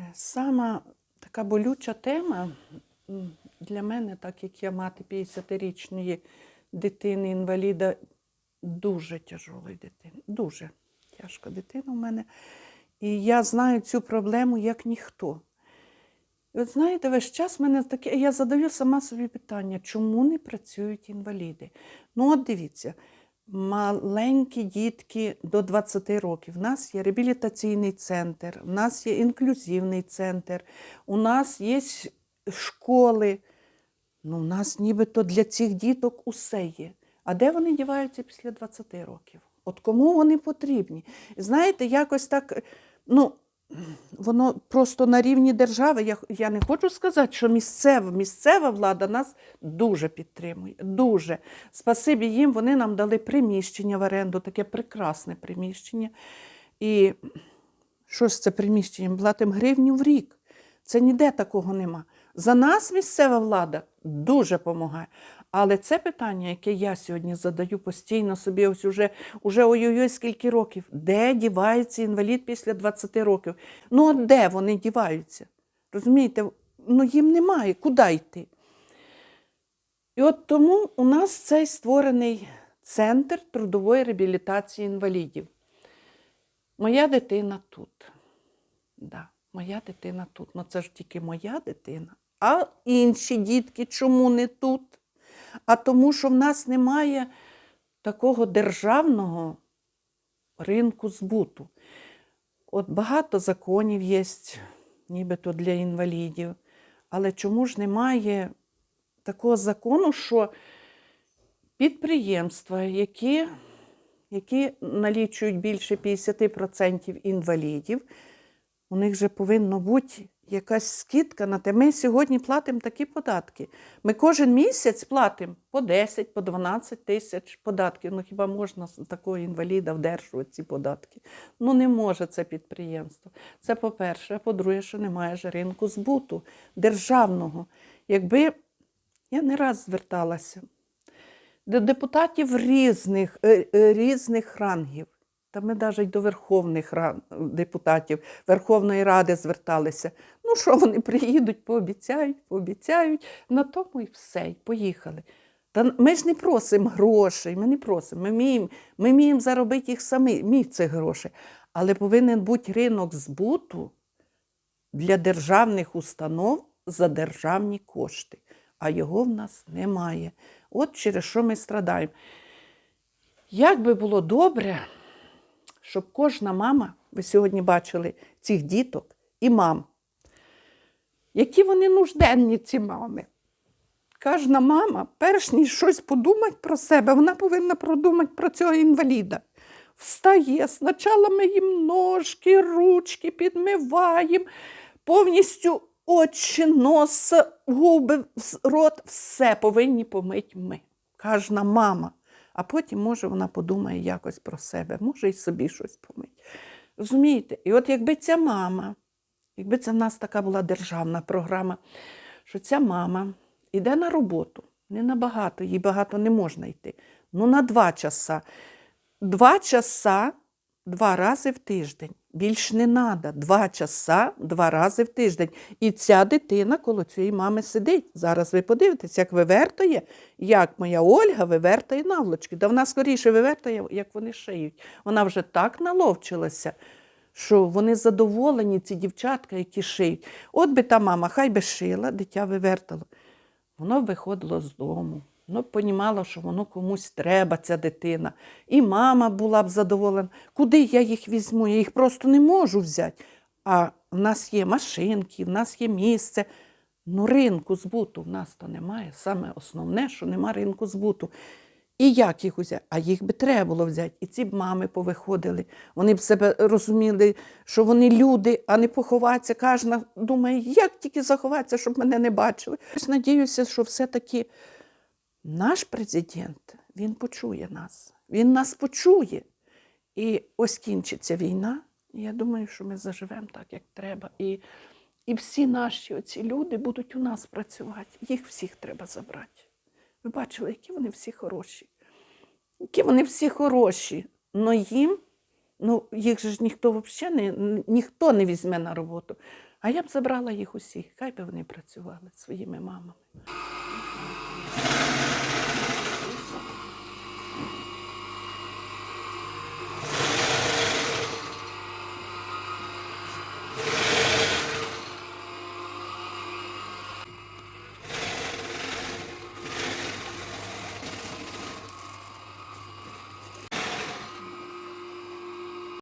Е, Сама така болюча тема для мене, так як я мати 50-річної дитини, інваліда, дуже тяжолої дитини. Дуже тяжка дитина у мене. І я знаю цю проблему як ніхто. І от знаєте, весь час в мене таке, я задаю сама собі питання, чому не працюють інваліди? Ну, от дивіться, маленькі дітки до 20 років. У нас є реабілітаційний центр, у нас є інклюзивний центр, у нас є школи. Ну, у нас нібито для цих діток усе є. А де вони діваються після 20 років? От кому вони потрібні? Знаєте, якось так, ну, воно просто на рівні держави. Я, я не хочу сказати, що місцева, місцева влада нас дуже підтримує. Дуже. Спасибі їм, вони нам дали приміщення в оренду, таке прекрасне приміщення. І що ж це приміщення? Платимо гривню в рік. Це ніде такого нема. За нас місцева влада дуже допомагає. Але це питання, яке я сьогодні задаю постійно собі, ось уже, уже ой-ой-ой, скільки років. Де дівається інвалід після 20 років? Ну, от де вони діваються? Розумієте, ну їм немає, куди йти. І от тому у нас цей створений центр трудової реабілітації інвалідів. Моя дитина тут. Да, моя дитина тут. Ну це ж тільки моя дитина. А інші дітки чому не тут? А тому, що в нас немає такого державного ринку збуту. От багато законів є, нібито для інвалідів. Але чому ж немає такого закону, що підприємства, які, які налічують більше 50% інвалідів, у них же повинно бути якась скидка на те. Ми сьогодні платимо такі податки. Ми кожен місяць платимо по 10, по 12 тисяч податків. Ну хіба можна з такого інваліда вдержувати ці податки? Ну не може це підприємство. Це по-перше. А по-друге, що немає ж ринку збуту державного. Якби я не раз зверталася до депутатів різних, е, е, різних рангів. Та ми навіть до верховних депутатів Верховної Ради зверталися. Ну що вони приїдуть, пообіцяють, пообіцяють, на тому і все, і поїхали. Та ми ж не просимо грошей, ми не просимо. Ми вміємо, ми вміємо заробити їх самі, мій цих грошей. Але повинен бути ринок збуту для державних установ за державні кошти. А його в нас немає. От через що ми страдаємо. Як би було добре, щоб кожна мама, ви сьогодні бачили цих діток і мам, які вони нужденні, ці мами. Кожна мама, перш ніж щось подумати про себе, вона повинна продумати про цього інваліда. Встає, спочатку ми їм ножки, ручки підмиваємо, повністю очі, нос, губи, рот, все повинні помити ми. Кожна мама. А потім, може, вона подумає якось про себе, може і собі щось помить. Розумієте? І от якби ця мама, якби це в нас така була державна програма, що ця мама йде на роботу, не на багато, їй багато не можна йти, ну на два часа. Два часа два рази в тиждень. Більш не треба. Два часа два рази в тиждень. І ця дитина коло цієї мами сидить. Зараз ви подивитесь, як вивертає, як моя Ольга вивертає наволочки. Да вона скоріше вивертає, як вони шиють. Вона вже так наловчилася, що вони задоволені, ці дівчатка, які шиють. От би та мама, хай би шила, дитя вивертало. Воно виходило з дому. Воно б понімало, що воно комусь треба, ця дитина. І мама була б задоволена. Куди я їх візьму? Я їх просто не можу взяти. А в нас є машинки, в нас є місце. Ну, ринку збуту в нас то немає. Саме основне, що нема ринку збуту. І як їх взяти? А їх би треба було взяти. І ці б мами повиходили. Вони б себе розуміли, що вони люди, а не поховатися. Кожна думає, як тільки заховатися, щоб мене не бачили. Надіюся, що все-таки наш президент, він почує нас. Він нас почує. І ось кінчиться війна. І я думаю, що ми заживемо так, як треба. І, і всі наші оці люди будуть у нас працювати. Їх всіх треба забрати. Ви бачили, які вони всі хороші. Які вони всі хороші. але їм, ну їх же ж ніхто взагалі не, ніхто не візьме на роботу. А я б забрала їх усіх, хай би вони працювали своїми мамами.